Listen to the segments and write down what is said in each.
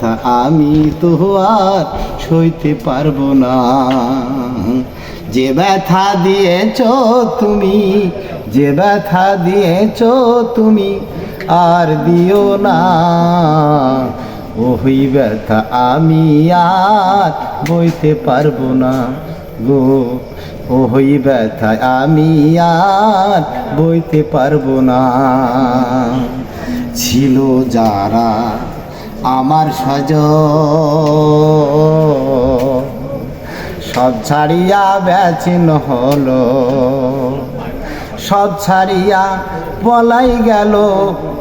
ব্যথা আমি তো আর সইতে পারব না। যে ব্যথা দিয়েছ তুমি, যে ব্যথা দিয়েছ তুমি আর দিও না। ওই ব্যথা আমি আর বইতে পারব না গো। ওই ব্যথা আমি আর বইতে পারব না। ছিল যারা আমার সজ। সব ছাড়িয়া বেচিন হলো। সব ছাড়িয়া বলাই গেল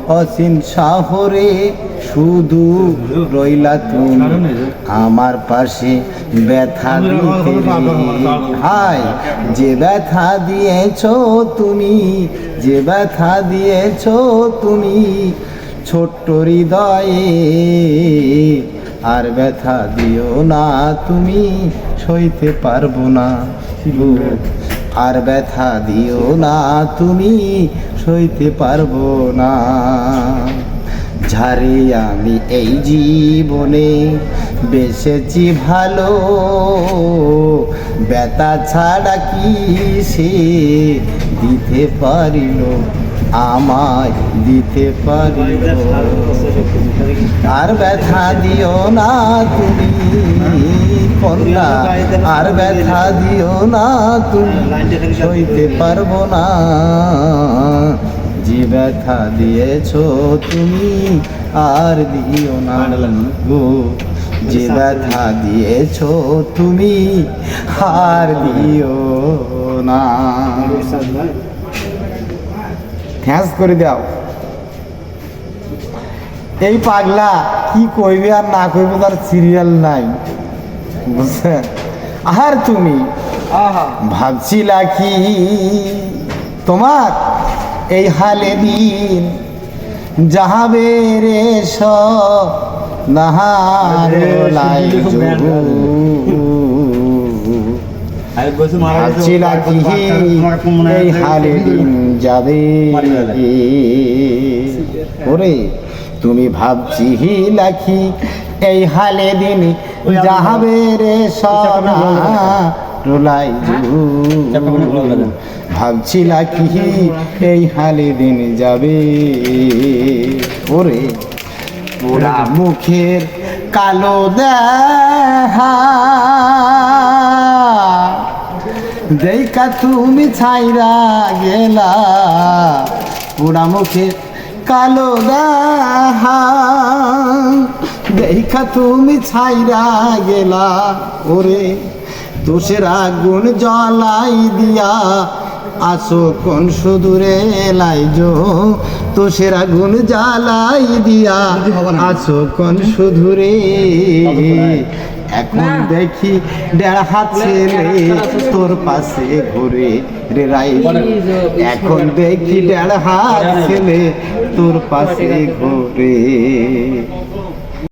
অসীম শহরে। শুধু রইলা তুমি আমার পাশে ব্যথা দিতে। হায়, যে ব্যথা দিয়েছ তুমি, যে ব্যথা দিয়েছ তুমি ছোট্ট হৃদয়ে, আর ব্যথা দিও না, তুমি সইতে পারব না আর ব্যথা দিও না, তুমি সইতে পারব না। ঝারে আমি এই জীবনে বেসেছি ভালো, ব্যথা ছাড়া কি সে দিতে পারিল আমায় দিতে পারিল আর ব্যথা দিও না তুমি, কন্যা। আর ব্যথা দিও না তুমি, সইতে পারব না। যে ব্যথা দিয়েছ তুমি, আর দিও না গো। যে ব্যথা দিয়েছ তুমি, আর দিও না। থ্যাঙ্কস করে দাও। এই পাগলা কি কইবে আর না কইবে তার সিরিয়াল নাই। বুঝছেন আর তুমি? ভাবছিলা কি? তোমার এই হালে দিন যাহাবে রে স নাহার লাই যাবে ওরে, তুমি ভাবছি লাখি, এই হালে দিন যাহাবে রে সনা ভাবছি লাখি, এই হালে দিন যাবে। ওরে, ওরা মুখের কালো দেখা দেখা তুমি ছাইরা গেলা পোড়া মুখে কালো দেখা দেখা তুমি ছাইরা গেলা ওরে দোষের আগুন জ্বলাই দিয়া আসো কোন সুদূরে লাইজো। তোষের আগুন জ্বালাই দিয়া আসো কোন সুদূরে। এখন দেখি ডেড় হাত ছেলে তোর পাশে ঘুরে রে রাই। এখন দেখি হাত ছেলে তোর পাশে ঘুরে।